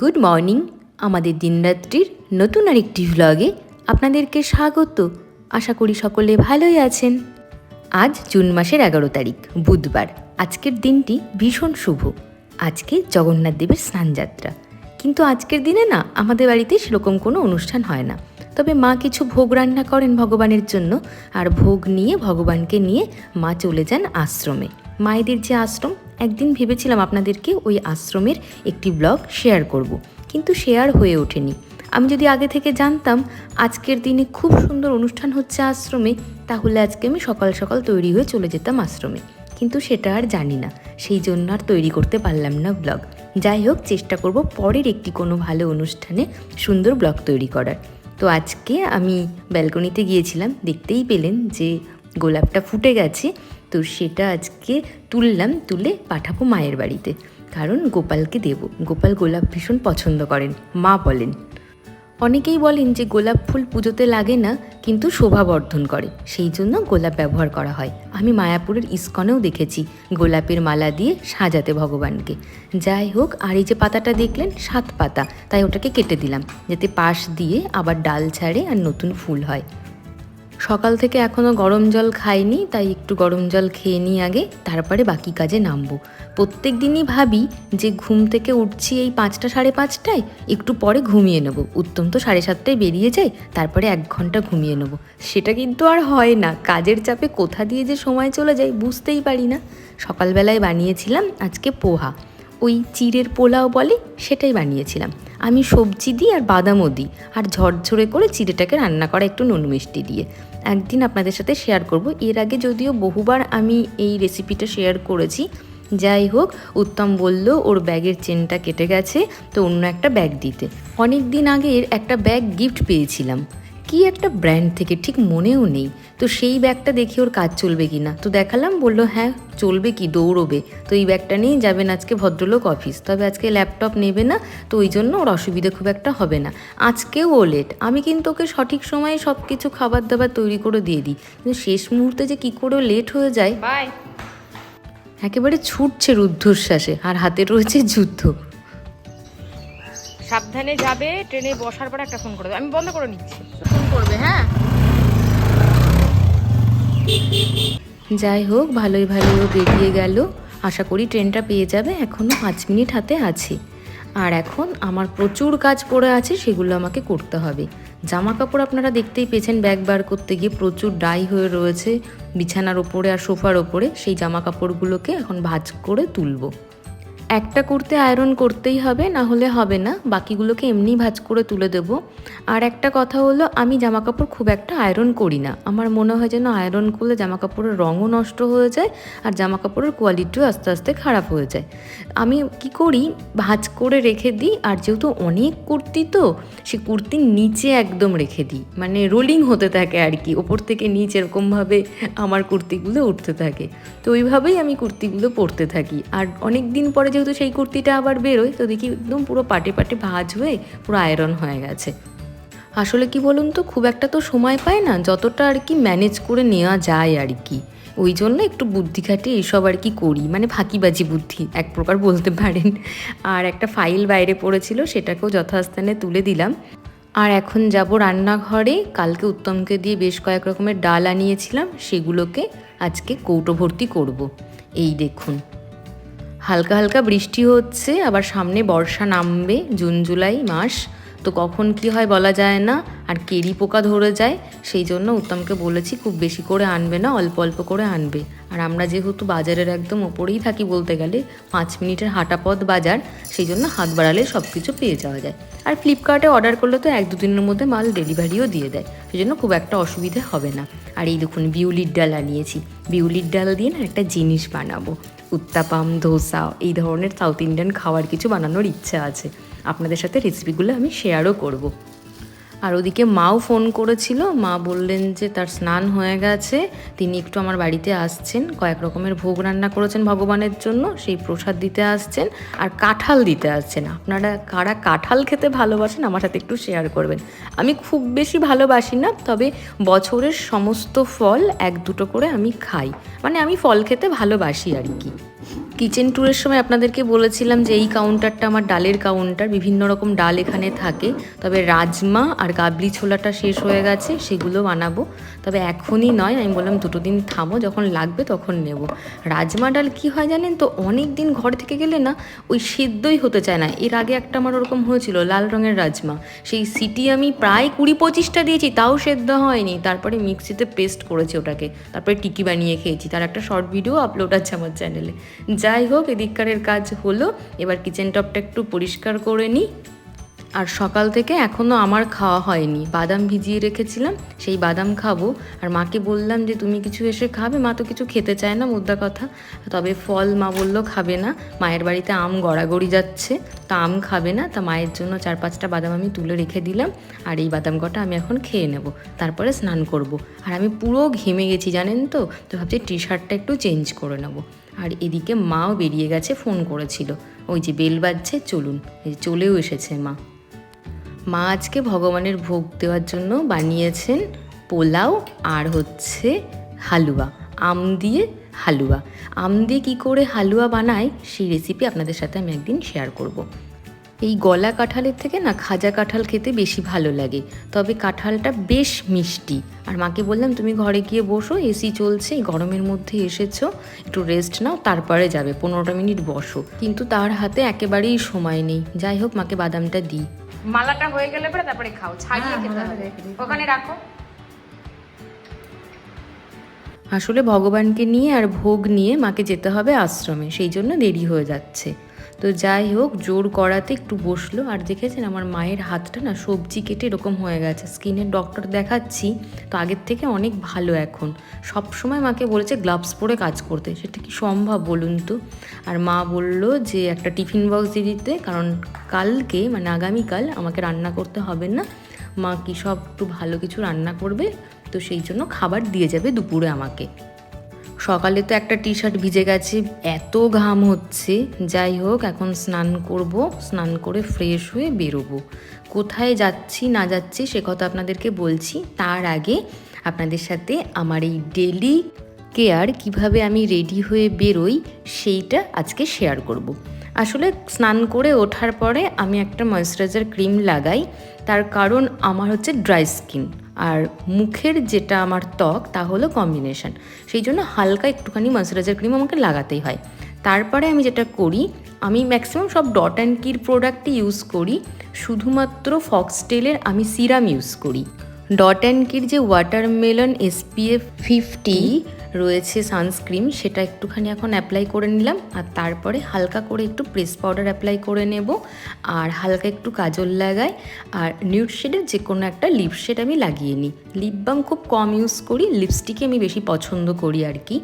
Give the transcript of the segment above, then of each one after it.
Good morning আমাদের দিনরাত্রির নতুন আরেকটি ভ্লগে আপনাদেরকে স্বাগত। আশা করি সকলে ভালোই আছেন। আজ জুন মাসের এগারো তারিখ, বুধবার। আজকের দিনটি ভীষণ শুভ। আজকে জগন্নাথ দেবের স্নানযাত্রা। কিন্তু আজকের দিনে না, আমাদের বাড়িতে সেরকম কোনো অনুষ্ঠান হয় না। তবে মা কিছু ভোগ রান্না করেন ভগবানের জন্য, আর ভোগ নিয়ে ভগবানকে নিয়ে মা চলে যান আশ্রমে। মায়েদের যে আশ্রম একদিন ভেবেছিলাম আপনাদেরকে ওই আশ্রমের একটি ব্লগ শেয়ার করব। কিন্তু শেয়ার হয়ে ওঠেনি। আমি যদি আগে থেকে জানতাম আজকের দিনে খুব সুন্দর অনুষ্ঠান হচ্ছে আশ্রমে, তাহলে আজকে আমি সকাল সকাল তৈরি হয়ে চলে যেতাম আশ্রমে। কিন্তু সেটা আর জানি না, সেই জন্য আর তৈরি করতে পারলাম না ব্লগ। যাই হোক, চেষ্টা করব পরের একটি কোনো ভালো অনুষ্ঠানে সুন্দর ব্লগ তৈরি করার। তো আজকে আমি ব্যালকনিতে গিয়েছিলাম, দেখতেই পেলেন যে গোলাপটা ফুটে গেছে। তো সেটা আজকে তুললাম, তুলে পাঠাবো মায়ের বাড়িতে। কারণ গোপালকে দেব। গোপাল গোলাপ ভীষণ পছন্দ করেন। মা বলেন। অনেকেই বলেন যে গোলাপ ফুল পুজোতে লাগে না, কিন্তু শোভা বর্ধন করে। সেই জন্য গোলাপ ব্যবহার করা হয়। আমি মায়াপুরের ইস্কনেও দেখেছি গোলাপের মালা দিয়ে সাজাতে ভগবানকে। যাই হোক, আর এই যে পাতাটা দেখলেন, সাত পাতা। তাই ওটাকে কেটে দিলাম। যাতে পাশ দিয়ে আবার ডাল ছাড়ে আর নতুন ফুল হয়। সকাল থেকে এখনও গরম জল খাইনি, তাই একটু গরম জল খেয়ে নিই আগে, তারপরে বাকি কাজে নামবো। প্রত্যেক দিনই ভাবি যে ঘুম থেকে উঠছি এই পাঁচটা সাড়ে পাঁচটায়, একটু পরে ঘুমিয়ে নেব। উত্তম তো সাড়ে সাতটায় বেরিয়ে যায়, তারপরে এক ঘণ্টা ঘুমিয়ে নেব। সেটা কিন্তু আর হয় না, কাজের চাপে কোথা দিয়ে যে সময় চলে যায় বুঝতেই পারি না। সকালবেলায় বানিয়েছিলাম আজকে পোহা। ওই চিড়ের পোলাও বলে সেটাই বানিয়েছিলাম। আমি সবজি দিই আর বাদামও দিই আর ঝরঝরে করে চিড়েটাকে রান্না করা একটু নুন মিষ্টি দিয়ে। একদিন আপনাদের সাথে শেয়ার করব। এর আগে যদিও বহুবার আমি এই রেসিপিটা শেয়ার করেছি, যাই হোক, উত্তম বলল ওর ব্যাগের চেনটা কেটে গেছে, তো অন্য একটা ব্যাগ দিতে। অনেক দিন আগের একটা ব্যাগ গিফট পেয়েছিলাম। কি একটা ব্র্যান্ড থেকে ঠিক মনেও নেই। তো সেই ব্যাগটা দেখি ওর কাজ চলবে কি না তো দেখালাম বলল হ্যাঁ চলবে কি দৌড়বে। তো এই ব্যাগটা নিয়েই যাবেন আজকে ভদ্রলোক অফিস তবে আজকে ল্যাপটপ নেবে না তো ওই জন্য ওর অসুবিধা খুব একটা হবে না। আজকেও ও লেট আমি কিন্তু ওকে সঠিক সময়ে সব কিছু খাবার দাবার তৈরি করে দিয়ে দিই। কিন্তু শেষ মুহূর্তে যে কী করে লেট হয়ে যায় একেবারে ছুটছে রুদ্ধশ্বাসে আর হাতে রয়েছে যুদ্ধ। সাবধানে যাবে ট্রেনে বসার পর একটা ফোন করে দেবে। আমি বন্ধ করে নিচ্ছি। ফোন করবে হ্যাঁ? যাই হোক ভালোই ভালোই বেরিয়ে গেল। আশা করি ট্রেনটা পেয়ে যাবে এখনও পাঁচ মিনিট হাতে আছে। আর এখন আমার প্রচুর কাজ পড়ে আছে সেগুলো আমাকে করতে হবে। জামা কাপড় আপনারা দেখতেই পেয়েছেন ব্যাগ বার করতে গিয়ে প্রচুর ডাই হয়ে রয়েছে। বিছানার ওপরে আর সোফার ওপরে সেই জামা কাপড়গুলোকে এখন ভাজ করে তুলবো। একটা কুর্তে আয়রন করতেই হবে, না হলে হবে না। বাকিগুলোকে এমনি ভাজ করে তুলে দেবো। আর একটা কথা হলো, আমি জামা কাপড় খুব একটা আয়রন করি না। আমার মনে হয় যেন আয়রন করলে জামা কাপড়ের রঙও নষ্ট হয়ে যায়, আর জামা কাপড়ের কোয়ালিটিও আস্তে আস্তে খারাপ হয়ে যায়। আমি কি করি, ভাজ করে রেখে দিই, আর যেহেতু অনেক কুর্তি তো, সে কুর্তির নিচে একদম রেখে দিই। মানে রোলিং হতে থাকে আর কি, ওপর থেকে নিচ এরকমভাবে আমার কুর্তিগুলো উঠতে থাকে। তো ওইভাবেই আমি কুর্তিগুলো পরতে থাকি। আর অনেক দিন পরে যেহেতু সেই কুর্তিটা আবার বেরোয়, তো দেখি একদম পুরো পাটে পাটে ভাজ হয়ে পুরো আয়রন হয়ে গেছে। আসলে কি বলুন তো, খুব একটা তো সময় পায় না, যতটা আর কি ম্যানেজ করে নেওয়া যায় আর কি। ওই জন্য একটু বুদ্ধি খাটিয়ে এইসব আর কি করি মানে ফাঁকিবাজি বুদ্ধি, এক প্রকার বলতে পারেন। আর একটা ফাইল বাইরে পড়েছিল, সেটাকেও যথাস্থানে তুলে দিলাম। আর এখন যাব রান্নাঘরে, কালকে উত্তমকে দিয়ে বেশ কয়েক রকমের ডাল আনিয়েছিলাম, সেগুলোকে আজকে কৌটো ভর্তি করব। এই দেখুন। হালকা হালকা বৃষ্টি হচ্ছে, আবার সামনে বর্ষা নামবে, জুন, জুলাই মাস। তো কখন কি হয় বলা যায় না, আর কেরি পোকা ধরে যায়, সেই জন্য উত্তমকে বলেছি খুব বেশি করে আনবে না, অল্প অল্প করে আনবে। আর আমরা যেহেতু বাজারের একদম ওপরেই থাকি বলতে গেলে, পাঁচ মিনিটের হাঁটা পথ বাজার, সেই জন্য হাত বাড়ালে সব কিছু পেয়ে যাওয়া যায়। আর ফ্লিপকার্টে অর্ডার করলে তো এক দুদিনের মধ্যে মাল ডেলিভারিও দিয়ে দেয়, সেই জন্য খুব একটা অসুবিধে হবে না। আর এই দেখুন বিউলির ডাল আনিয়েছি। বিউলির ডাল দিয়ে না একটা জিনিস বানাবো। উত্তাপাম, ধোসা এই ধরনের সাউথ ইন্ডিয়ান খাওয়ার কিছু বানানোর ইচ্ছা আছে আপনাদের সাথে রেসিপিগুলো আমি শেয়ারও করব। আর ওদিকে মাও ফোন করেছিল। মা বললেন যে তার স্নান হয়ে গেছে। তিনি একটু আমার বাড়িতে আসছেন। কয়েক রকমের ভোগ রান্না করেছেন ভগবানের জন্য। সেই প্রসাদ দিতে আসছেন। আর কাঁঠাল দিতে আসছেন। আপনারা কারা কাঁঠাল খেতে ভালোবাসেন আমার সাথে একটু শেয়ার করবেন। আমি খুব বেশি ভালোবাসি না, তবে বছরের সমস্ত ফল এক দুটো করে আমি খাই। মানে আমি ফল খেতে ভালোবাসি আর কি। কিচেন ট্যুরের সময় আপনাদেরকে বলেছিলাম যে এই কাউন্টারটা আমার ডালের কাউন্টার বিভিন্ন রকম ডাল এখানে থাকে। তবে রাজমা আর কাবলি ছোলাটা শেষ হয়ে গেছে, সেগুলো বানাবো। তবে এখনই নয়, আমি বললাম দুটো দিন থামো, যখন লাগবে তখন নেব। রাজমা ডাল কি হয় জানেন তো, অনেক দিন ঘর থেকে গেলে না, ওই সেদ্ধই হতে চায় না। এর আগে একটা আমার ওরকম হয়েছিল, লাল রঙের রাজমা। সেই সিটি আমি প্রায় কুড়ি পঁচিশটা দিয়েছি, তাও সেদ্ধ হয়নি। তারপরে মিক্সিতে পেস্ট করেছি ওটাকে। তারপরে টিকি বানিয়ে খেয়েছি। তার একটা শর্ট ভিডিও আপলোড আছে আমার চ্যানেলে যাই হোক, এদিককারের কাজ হলো। এবার কিচেন টপটা একটু পরিষ্কার করে নিই আর সকাল থেকে এখনও আমার খাওয়া হয়নি। বাদাম ভিজিয়ে রেখেছিলাম, সেই বাদাম খাব। আর মাকে বললাম যে, তুমি কিছু এসে খাবে? মা তো কিছু খেতে চায় না, মুদ্রা কথা। তবে ফল মা বলল, খাবে না। মায়ের বাড়িতে আম গড়াগড়ি যাচ্ছে। তা আম খাবে না। তা মায়ের জন্য চার পাঁচটা বাদাম আমি তুলে রেখে দিলাম। আর এই বাদাম কটা আমি এখন খেয়ে নেব। তারপরে স্নান করব। আর আমি পুরো ঘেমে গেছি, জানেন তো? তো ভাবছি টি শার্টটা একটু চেঞ্জ করে নেব। আর এদিকে মাও বেরিয়ে গেছে, ফোন করেছিল। ওই যে বেল বাজছে, চলুন। চলেও এসেছে মা। মা আজকে ভগবানের ভোগ দেওয়ার জন্য বানিয়েছেন পোলাও আর হচ্ছে হালুয়া, আম দিয়ে হালুয়া। আম দিয়ে কী করে হালুয়া বানায়, সেই রেসিপি আপনাদের সাথে আমি একদিন শেয়ার করব। এই গলা কাঁঠালের থেকে না খাজা কাঁঠাল খেতে বেশি ভালো লাগে। তবে কাঁঠালটা বেশ মিষ্টি। আর মাকে বললাম তুমি ঘরে গিয়ে বসো এসি চলছে গরমের মধ্যে এসেছ একটু রেস্ট নাও তারপরে যাবে পনেরোটা মিনিট বসো। কিন্তু তার হাতে একেবারেই সময় নেই। যাই হোক মাকে বাদামটা দিই। মালাটা হয়ে গেলে পরে তারপরে খাও ছাড়িয়ে খেতে হবে। ওখানে রাখো। আসলে ভগবানকে নিয়ে আর ভোগ নিয়ে মাকে যেতে হবে আশ্রমে সেই জন্য দেরি হয়ে যাচ্ছে। তো যাই হোক, জোর করাতে একটু বসল। আর দেখেছেন আমার মায়ের হাতটা না সবজি কেটে এরকম হয়ে গেছে। স্কিনের ডক্টর দেখাচ্ছি, তো আগের থেকে অনেক ভালো এখন। সব সময় মাকে বলেছে গ্লাভস পরে কাজ করতে। সেটা কি সম্ভব বলুন তো? আর মা বলল যে, একটা টিফিন বক্স দিয়ে দিতে, কারণ কালকে মানে আগামীকাল আমাকে রান্না করতে হবে না। মা কি সব একটু ভালো কিছু রান্না করবে, তো সেই জন্য খাবার দিয়ে যাবে দুপুরে আমাকে। সকালে তো একটা টি শার্ট ভিজে গেছে, এত ঘাম হচ্ছে। যাই হোক, এখন স্নান করব, স্নান করে ফ্রেশ হয়ে বেরোবো। কোথায় যাচ্ছি, না যাচ্ছি, সে কথা আপনাদেরকে বলছি। তার আগে আপনাদের সাথে আমার এই ডেলি কেয়ার কীভাবে আমি রেডি হয়ে বেরোই, সেইটা আজকে শেয়ার করব। আসলে স্নান করে ওঠার পরে আমি একটা ময়শ্চারাইজার ক্রিম লাগাই, তার কারণ আমার হচ্ছে ড্রাই স্কিন আর মুখের যেটা আমার ত্বক, তা হলো কম্বিনেশন সেই জন্য হালকা একটুখানি ময়শ্চারাইজার ক্রিম আমাকে লাগাতেই হয়। তারপরে আমি যেটা করি, আমি ম্যাক্সিমাম সব ডট অ্যান্ড কির প্রোডাক্টই ইউজ করি। শুধুমাত্র ফক্সটেলের আমি সিরাম ইউজ করি। ডট অ্যান্ড কির যে ওয়াটারমেলন এসপিএফ ফিফটি রয়েছে সানস্ক্রিন সেটা একটুখানি এখন অ্যাপ্লাই করে নিলাম, আর তারপরে হালকা করে একটু প্রেস পাউডার অ্যাপ্লাই করে নেব, আর হালকা একটু কাজল লাগাই, আর নিউড শেডের যে কোনো একটা লিপ শেড আমি লাগিয়ে নিই। লিপ বাম খুব কম ইউজ করি লিপস্টিকে আমি বেশি পছন্দ করি আর কি।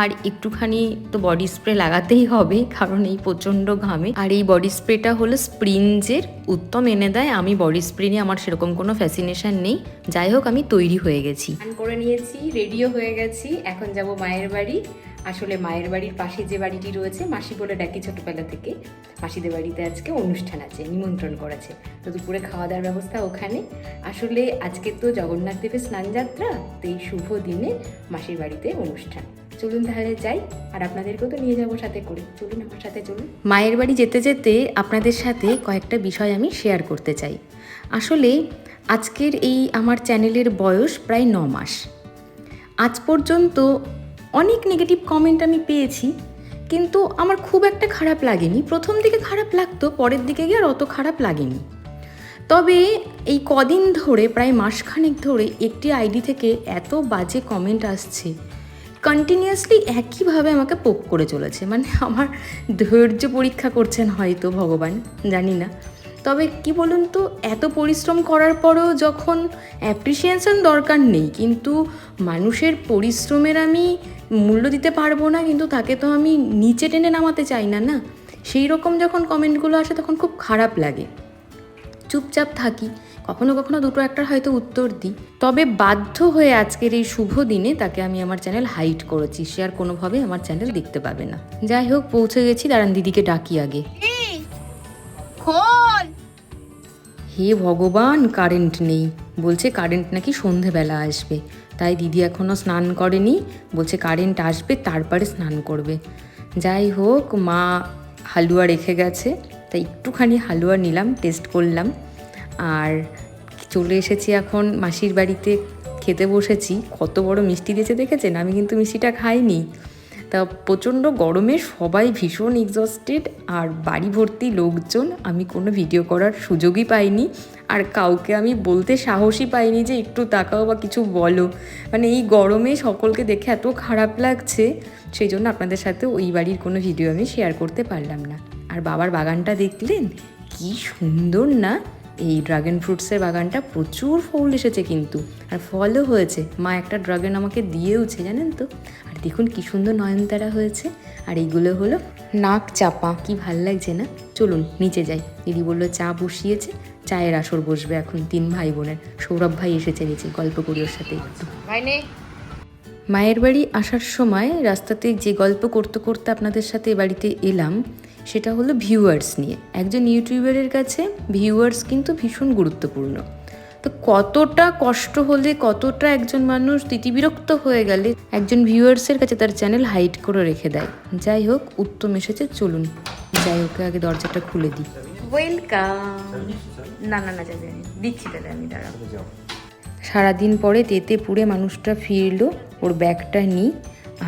আর একটুখানি তো বডি স্প্রে লাগাতেই হবে, কারণ এই প্রচণ্ড ঘামে। আর এই বডি স্প্রেটা হলো স্প্রিঞ্জের উত্তম এনে দেয়, আমি বডি স্প্রে নিয়ে আমার সেরকম কোনো ফ্যাসিনেশন নেই। যাই হোক, আমি তৈরি হয়ে গেছি। করে নিয়েছি রেডিও হয়ে গেছি। এখন যাব মায়ের বাড়ি। আসলে মায়ের বাড়ির পাশে যে বাড়িটি রয়েছে, মাসি বলে ডাকি ছোটবেলা থেকে। মাসিদের বাড়িতে আজকে অনুষ্ঠান আছে, নিমন্ত্রণ করেছে। তো দুপুরে খাওয়া দাওয়ার ব্যবস্থা ওখানে। আসলে আজকে তো জগন্নাথ দেবের স্নান যাত্রা তো এই শুভ দিনে মাসির বাড়িতে অনুষ্ঠান। চলুন তাহলে যাই, আর আপনাদেরকেও তো নিয়ে যাব সাথে করে। চলুন আমার সাথে চলুন। মায়ের বাড়ি যেতে যেতে আপনাদের সাথে কয়েকটা বিষয় আমি শেয়ার করতে চাই। আসলে আজকের এই আমার চ্যানেলের বয়স প্রায় ন মাস। আজ পর্যন্ত অনেক নেগেটিভ কমেন্ট আমি পেয়েছি, কিন্তু আমার খুব একটা খারাপ লাগেনি। প্রথম দিকে খারাপ লাগতো, পরের দিকে গিয়ে আর অত খারাপ লাগেনি। তবে এই কদিন ধরে, প্রায় মাসখানেক ধরে একটি আইডি থেকে এত বাজে কমেন্ট আসছে কন্টিনিউয়াসলি একইভাবে আমাকে পোক করে চলেছে। মানে আমার ধৈর্য পরীক্ষা করছেন হয়তো ভগবান, জানি না। তবে কি বলুন তো, এত পরিশ্রম করার পরেও যখন অ্যাপ্রিসিয়েশন দরকার নেই, কিন্তু মানুষের পরিশ্রমের আমি মূল্য দিতে পারব না, কিন্তু তাকে তো আমি নিচে টেনে নামাতে চাই না না? সেই রকম যখন কমেন্টগুলো আসে, তখন খুব খারাপ লাগে। চুপচাপ থাকি। কখনো কখনো দুটো একটার হয়তো উত্তর দিই। তবে বাধ্য হয়ে আজকের এই শুভ দিনে তাকে আমি আমার চ্যানেল হাইট করেছি। সে আর কোনোভাবে আমার চ্যানেল দেখতে পাবে না। যাই হোক পৌঁছে গেছি। দাঁড়ান দিদিকে ডাকি আগে। হে ভগবান কারেন্ট নেই। বলছে কারেন্ট নাকি সন্ধেবেলা আসবে। তাই দিদি এখনও স্নান করেনি। বলছে কারেন্ট আসবে তারপরে স্নান করবে। যাই হোক মা হালুয়া রেখে গেছে। তাই একটুখানি হালুয়া নিলাম টেস্ট করলাম। আর চলে এসেছি এখন মাসির বাড়িতে খেতে বসেছি। কত বড় মিষ্টি দিয়েছে দেখেছেন? আমি কিন্তু মিষ্টিটা খাইনি। তা প্রচণ্ড গরমে সবাই ভীষণ এক্সস্টেড আর বাড়ি ভর্তি লোকজন আমি কোনো ভিডিও করার সুযোগই পাইনি। আর কাউকে আমি বলতে সাহসই পাইনি যে একটু তাকাও বা কিছু বলো। মানে এই গরমে সকলকে দেখে এত খারাপ লাগছে সেই জন্য আপনাদের সাথে ওই বাড়ির কোনো ভিডিও আমি শেয়ার করতে পারলাম না। আর বাবার বাগানটা দেখলেন? কি সুন্দর না? এই ড্রাগন ফ্রুটসের বাগানটা প্রচুর ফুল এসেছে কিন্তু। আর ফলও হয়েছে। মা একটা ড্রাগন আমাকে দিয়েওছে, জানেন তো? আর দেখুন কি সুন্দর নয়নতারা হয়েছে। আর এইগুলো হলো নাক চাপা। কি ভালো লাগছে না? চলুন, নিচে যাই। দিদি বলল, চা বসিয়েছে? চায়ের আসর বসবে এখন তিন ভাই বোনের। সৌরভ ভাই এসেছে নিচে, গল্প করি ওর সাথে একটু। ভাই নেই মায়ের বাড়ি আসার সময় রাস্তাতে যে গল্প করতে করতে আপনাদের সাথে এ বাড়িতে এলাম সেটা হলো ভিউয়ার্স নিয়ে। একজন ইউটিউবারের কাছে ভিউয়ার্স কিন্তু ভীষণ গুরুত্বপূর্ণ। তো কতটা কষ্ট হলে কতটা একজন মানুষ তিতিবিরক্ত হয়ে গেলে একজন ভিউয়ার্সের কাছে তার চ্যানেল হাইড করে রেখে দেয়। যাই হোক উত্তম এসেছে চলুন। যাই হোক আগে দরজাটা খুলে দিই। ওয়েলকাম না না না যাবে দিচ্ছি তাহলে আমি দাঁড়াবো সারাদিন পরে তেতে পুড়ে মানুষটা ফিরলো। ওর ব্যাগটা নিই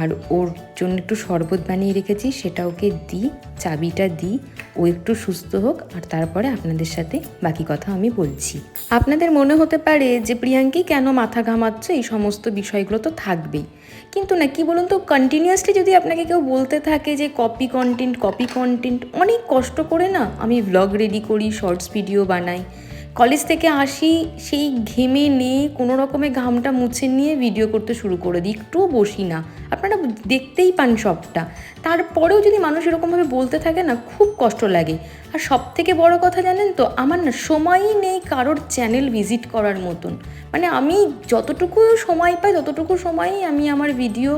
আর ওর জন্য একটু শরবত বানিয়ে রেখেছি, সেটা ওকে দিই চাবিটা দিই ও একটু সুস্থ হোক আর তারপরে আপনাদের সাথে বাকি কথা আমি বলছি। আপনাদের মনে হতে পারে যে প্রিয়াঙ্কি কেন মাথা ঘামাচ্ছে, এই সমস্ত বিষয়গুলো তো থাকবেই। কিন্তু না, কি বলুন তো কন্টিনিউয়াসলি যদি আপনাকে কেউ বলতে থাকে যে কপি কন্টেন্ট কপি কন্টেন্ট অনেক কষ্ট করে না আমি ব্লগ রেডি করি শর্টস ভিডিও বানাই কলেজ থেকে আসি, সেই ঘেমে নিয়ে কোনো রকমে ঘামটা মুছে নিয়ে ভিডিও করতে শুরু করে দিই, একটুও বসি না। আপনারা দেখতেই পান সবটা। তারপরেও যদি মানুষ এরকমভাবে বলতে থাকে না, খুব কষ্ট লাগে। আর সব থেকে বড় কথা জানেন তো, আমার না সময়ই নেই কারোর চ্যানেল ভিজিট করার মতন। মানে আমি যতটুকু সময় পাই, ততটুকু সময়ই আমি আমার ভিডিও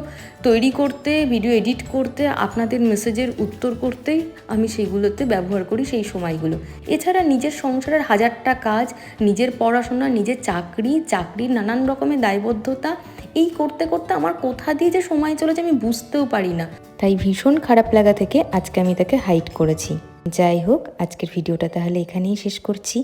তৈরি করতে ভিডিও এডিট করতে, আপনাদের মেসেজের উত্তর করতেই আমি সেগুলোতে ব্যবহার করি সেই সময়গুলো। এছাড়া নিজের সংসারের হাজারটা কাজ, নিজের পড়াশোনা, নিজের চাকরি চাকরির নানান রকমের দায়বদ্ধতা, এই করতে করতে আমার কোথা দিয়ে যে সময় চলেছে আমি বুঝতেও পারি না। তাই ভীষণ খারাপ লাগা থেকে আজকে আমি তাকে হাইট করেছি। যাই হোক আজকের ভিডিওটা তাহলে এখানেই শেষ করছি।